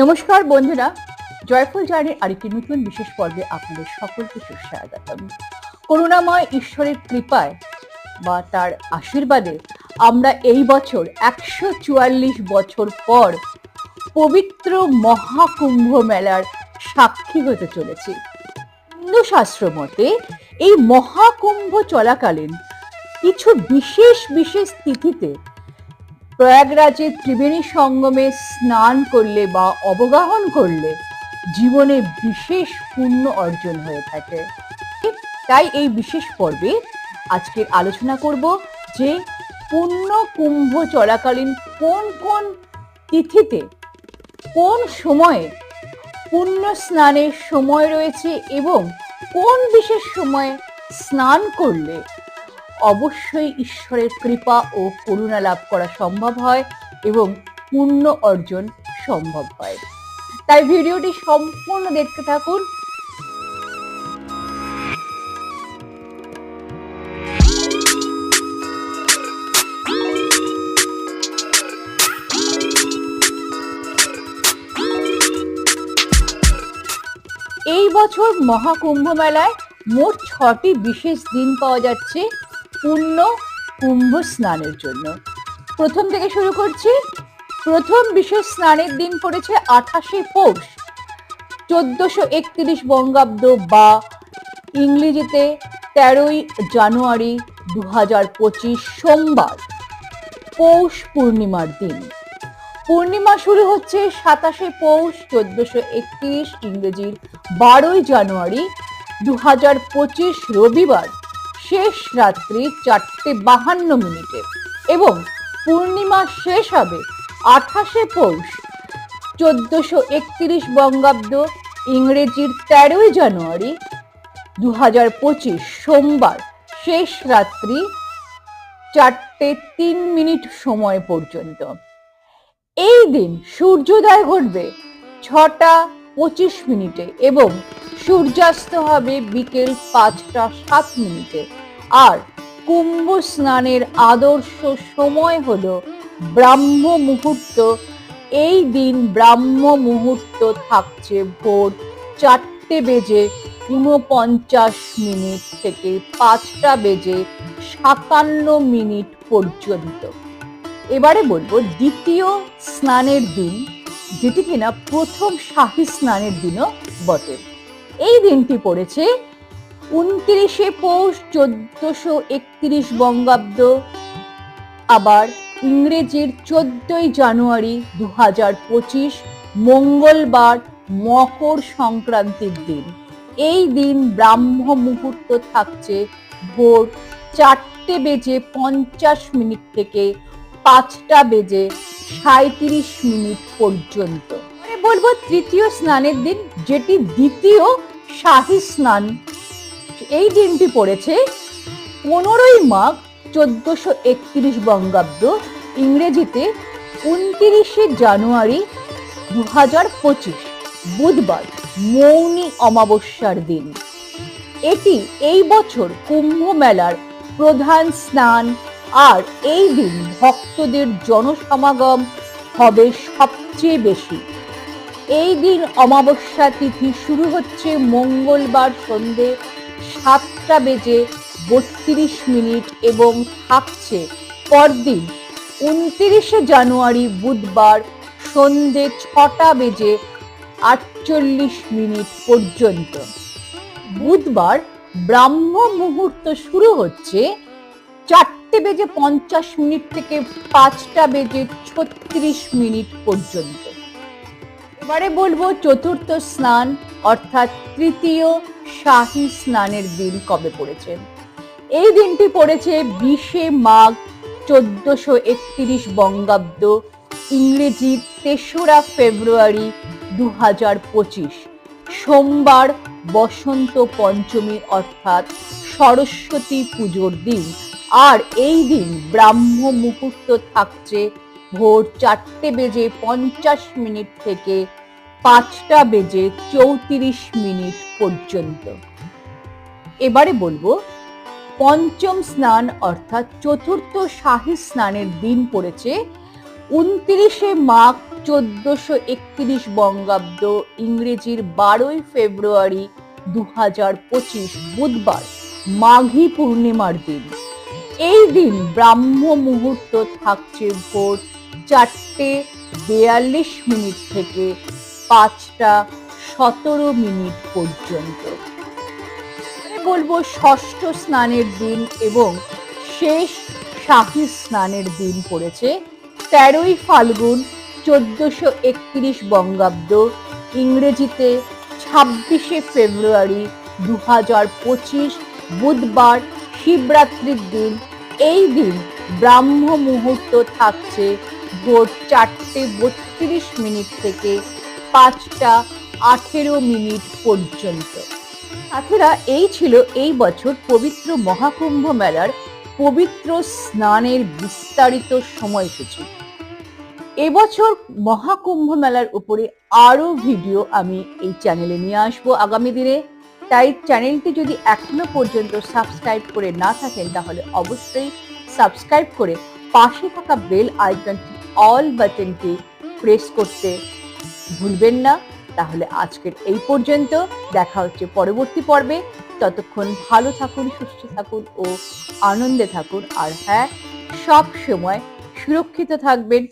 নমস্কার বন্ধুরা জয়ফুল জার্নির আরেকটি নতুন বিশেষ পর্বে আপনাদের সকলকে সুস্বাগতম। করুণাময় ঈশ্বরের কৃপায় বা তার আশীর্বাদে আমরা এই বছর একশো চুয়াল্লিশ বছর পর পবিত্র মহাকুম্ভ মেলার সাক্ষী হতে চলেছি। হিন্দু শাস্ত্র মতে, এই মহাকুম্ভ চলাকালীন কিছু বিশেষ বিশেষ তিথিতে প্রয়াগরাজের ত্রিবেণী সঙ্গমে স্নান করলে বা অবগাহন করলে জীবনে বিশেষ পুণ্য অর্জন হয়ে থাকে। তাই এই বিশেষ পর্বে আজকের আলোচনা করব যে পুণ্য কুম্ভ চলাকালীন কোন কোন তিথিতে, কোন সময়ে পুণ্য স্নানের সময় রয়েছে এবং কোন বিশেষ সময়ে স্নান করলে অবশ্যই ঈশ্বরের কৃপা ও করুণা লাভ করা সম্ভব হয় এবং পুণ্য অর্জন সম্ভব হয়। তাই ভিডিওটি সম্পূর্ণ দেখতে থাকুন। এই বছর মহাকুম্ভ মেলায় মোট ছটি বিশেষ দিন পাওয়া যাচ্ছে। পূর্ণ কুম্ভ স্নানের জন্য। প্রথম থেকে শুরু করছি। প্রথম বিশেষ স্নানের দিন পড়েছে আঠাশে পৌষ। চোদ্দশো একত্রিশ বঙ্গাব্দ বা ইংরেজিতে তেরোই জানুয়ারি দু হাজার পঁচিশ সোমবার, পৌষ পূর্ণিমার দিন। পূর্ণিমা শুরু হচ্ছে সাতাশে পৌষ চোদ্দশো একত্রিশ ইংরেজির বারোই জানুয়ারি দু হাজার পঁচিশ রবিবার। শেষ রাত্রি চারটে বাহান্ন মিনিটে এবং পূর্ণিমা শেষ হবে আঠাশে পৌষ। চোদ্দশো একত্রিশ বঙ্গাব্দ ইংরেজির তেরোই জানুয়ারি দু হাজার পঁচিশ সোমবার শেষ রাত্রি চারটে তিন মিনিট সময় পর্যন্ত। এই দিন সূর্যোদয় ঘটবে ছটা পঁচিশ মিনিটে এবং সূর্যাস্ত হবে বিকেল পাঁচটা সাত মিনিটে। আর কুম্ভ স্নানের আদর্শ সময় হলো ব্রাহ্ম মুহূর্ত। এই দিন ব্রাহ্ম মুহূর্ত থাকছে ভোর চারটে বেজে ঊনপঞ্চাশ মিনিট থেকে পাঁচটা বেজে সাতান্ন মিনিট পর্যন্ত। এবারে বলব দ্বিতীয় স্নানের দিন, যেটি কিনা প্রথম শাহী স্নানের দিনও বটে। এই দিনটি পড়েছে উনত্রিশে পৌষ চোদ্দশো একত্রিশ বঙ্গাব্দ, আবার ইংরেজির চোদ্দই জানুয়ারি দু হাজার পঁচিশ, মঙ্গলবার মকর সংক্রান্তির দিন। এই দিন ব্রাহ্ম মুহূর্ত থাকছে ভোর চারটে বেজে পঞ্চাশ মিনিট থেকে পাঁচটা বেজে সাঁত্রিশ মিনিট পর্যন্ত। বলব তৃতীয় স্নানের দিন, যেটি দ্বিতীয় শাহী স্নান। এই দিনটি পড়েছে? পনেরোই মাঘ চোদ্দশো একত্রিশ বঙ্গাব্দ, ইংরেজিতে উনত্রিশে জানুয়ারি দু হাজার পঁচিশ, বুধবার, মৌনী অমাবস্যার দিন। এটি এই বছর কুম্ভ মেলার প্রধান স্নান, আর এই দিন ভক্তদের জনসমাগম হবে সবচেয়ে বেশি। এই দিন অমাবস্যা তিথি শুরু হচ্ছে মঙ্গলবার সন্ধে সাতটা বেজে বত্রিশ মিনিট এবং থাকছে পরদিন উনত্রিশে জানুয়ারি বুধবার সন্ধে ছটা বেজে আটচল্লিশ মিনিট পর্যন্ত। বুধবার ব্রাহ্ম মুহূর্ত শুরু হচ্ছে চারটে বেজে পঞ্চাশ মিনিট থেকে পাঁচটা বেজে ছত্রিশ মিনিট পর্যন্ত। এবারে বলব চতুর্থ স্নান অর্থাৎ তৃতীয় শাহী স্নানের দিন কবে পড়েছে? এই দিনটি পড়েছে বিশে মাঘ চোদ্দশো একত্রিশ বঙ্গাব্দ, ইংরেজি তেসরা ফেব্রুয়ারি দু হাজার পঁচিশ, সোমবার বসন্ত পঞ্চমী অর্থাৎ সরস্বতী পুজোর দিন। আর এই দিন ব্রাহ্ম মুহূর্ত থাকছে ভোর চারটে বেজে পঞ্চাশ মিনিট থেকে পাঁচটা বেজে চৌত্রিশ মিনিট পর্যন্ত। এবারে বলব, পঞ্চম স্নান অর্থাৎ চতুর্থ শাহী স্নানের দিন পড়েছে উনত্রিশে মাঘ চোদ্দশো একত্রিশ বঙ্গাব্দ ইংরেজির বারোই ফেব্রুয়ারি দু হাজার পঁচিশ বুধবার, মাঘী পূর্ণিমার দিন। এই দিন ব্রাহ্ম মুহূর্ত থাকছে ভোর চারটে বেয়াল্লিশ মিনিট থেকে পাঁচটা সতেরো মিনিট পর্যন্ত। বলব ষষ্ঠ স্নানের দিন এবং শেষ শাহী স্নানের দিন পড়েছে। তেরোই ফাল্গুন চোদ্দশো একত্রিশ বঙ্গাব্দ, ইংরেজিতে ছাব্বিশে ফেব্রুয়ারি দু হাজার পঁচিশ, বুধবার শিবরাত্রির দিন। এই দিন ব্রাহ্ম মুহূর্ত থাকছে ভোর চারটে বত্রিশ মিনিট থেকে পাঁচটা আঠেরো মিনিট পর্যন্ত। সাথীরা, এই ছিল এই বছর পবিত্র মহাকুম্ভ মেলার পবিত্র স্নানের বিস্তারিত সময়সূচি। এবছর মহাকুম্ভ মেলার উপরে আরও ভিডিও আমি এই চ্যানেলে নিয়ে আসব আগামী দিনে। তাই চ্যানেলটি যদি এখনও পর্যন্ত সাবস্ক্রাইব করে না থাকেন, তাহলে অবশ্যই সাবস্ক্রাইব করে পাশে থাকা বেল আইকনটি অল বাটনটি প্রেস করতে ভুলবেন না। তাহলে আজকের এই পর্যন্ত। দেখা হচ্ছে পরবর্তী পর্বে। ততক্ষণ ভালো থাকুন, সুস্থ থাকুন ও আনন্দে থাকুন। আর হ্যাঁ সব সময় সুরক্ষিত থাকবেন।